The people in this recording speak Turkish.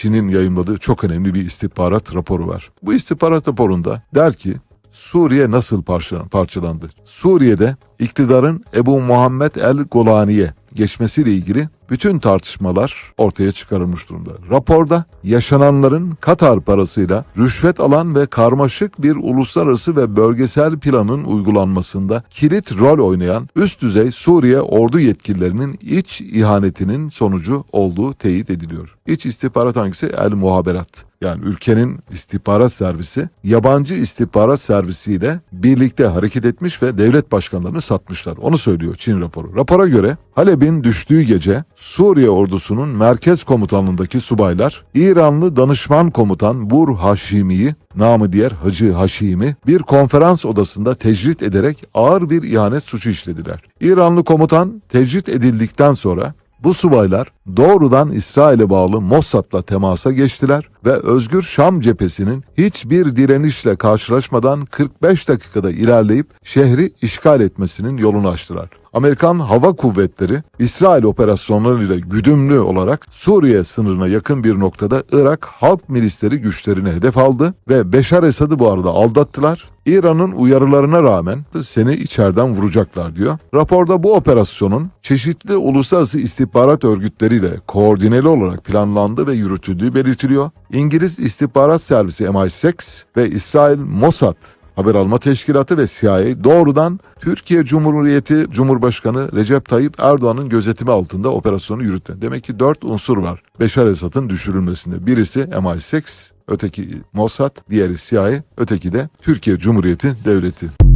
Çin'in yayımladığı çok önemli bir istihbarat raporu var. Bu istihbarat raporunda der ki Suriye nasıl parçalan- parçalandı? Suriye'de iktidarın Ebu Muhammed el Golani'ye geçmesiyle ilgili bütün tartışmalar ortaya çıkarılmış durumda. Raporda yaşananların Katar parasıyla rüşvet alan ve karmaşık bir uluslararası ve bölgesel planın uygulanmasında kilit rol oynayan üst düzey Suriye ordu yetkililerinin iç ihanetinin sonucu olduğu teyit ediliyor. İç istihbarat hangisi? El muhaberat. Yani ülkenin istihbarat servisi yabancı istihbarat servisiyle birlikte hareket etmiş ve devlet başkanlarını satmışlar. Onu söylüyor Çin raporu. Rapora göre Halep'in düştüğü gece Suriye ordusunun merkez komutanlığındaki subaylar İranlı danışman komutan Bur Haşimi'yi namı diğer Hacı Haşimi bir konferans odasında tecrit ederek ağır bir ihanet suçu işlediler. İranlı komutan tecrit edildikten sonra bu subaylar doğrudan İsrail'e bağlı Mossad'la temasa geçtiler ve Özgür Şam cephesinin hiçbir direnişle karşılaşmadan 45 dakikada ilerleyip şehri işgal etmesinin yolunu açtılar. Amerikan Hava Kuvvetleri İsrail operasyonlarıyla güdümlü olarak Suriye sınırına yakın bir noktada Irak halk milisleri güçlerini hedef aldı ve Beşar Esad'ı bu arada aldattılar. İran'ın uyarılarına rağmen seni içeriden vuracaklar diyor. Raporda bu operasyonun çeşitli uluslararası istihbarat örgütleriyle koordineli olarak planlandığı ve yürütüldüğü belirtiliyor. İngiliz istihbarat servisi MI6 ve İsrail Mossad Haber Alma Teşkilatı ve CIA doğrudan Türkiye Cumhuriyeti Cumhurbaşkanı Recep Tayyip Erdoğan'ın gözetimi altında operasyonu yürüttü. Demek ki dört unsur var Beşar Esad'ın düşürülmesinde. Birisi MI6, öteki Mossad, diğeri CIA, öteki de Türkiye Cumhuriyeti Devleti.